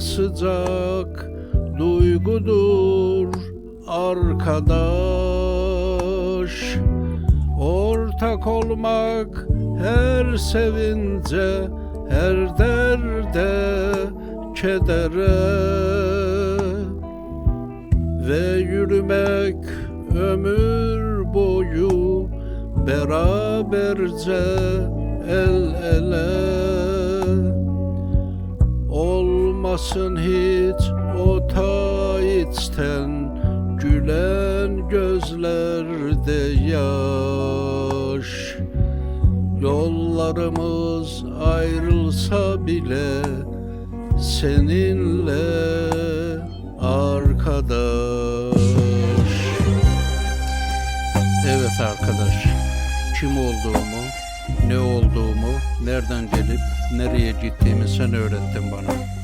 sıcak duygudur arkadaş. Ortak olmak her sevince, her derde, kedere. Ve yürümek ömür boyu beraberce el ele olmasın hiç o ta içten gülen gözlerde yaş yollarımız ayrılsa bile seninle arkadaş. Evet arkadaş, kim olduğumu, ne olduğumu, nereden gelip nereye gittiğimi sen öğrettin bana.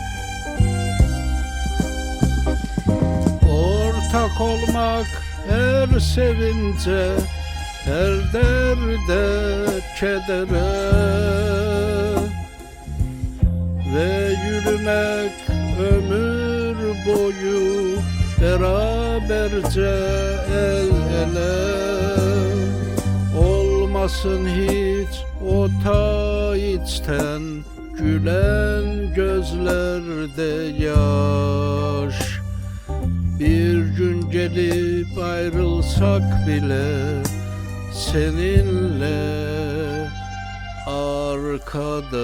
Ortak olmak her sevince her derde kedere. Ve yürümek ömür boyu beraberce el ele. Olmasın hiç o ta içten gülen gözlerde yaş. Bir gün gelip ayrılsak bile seninle arkadaş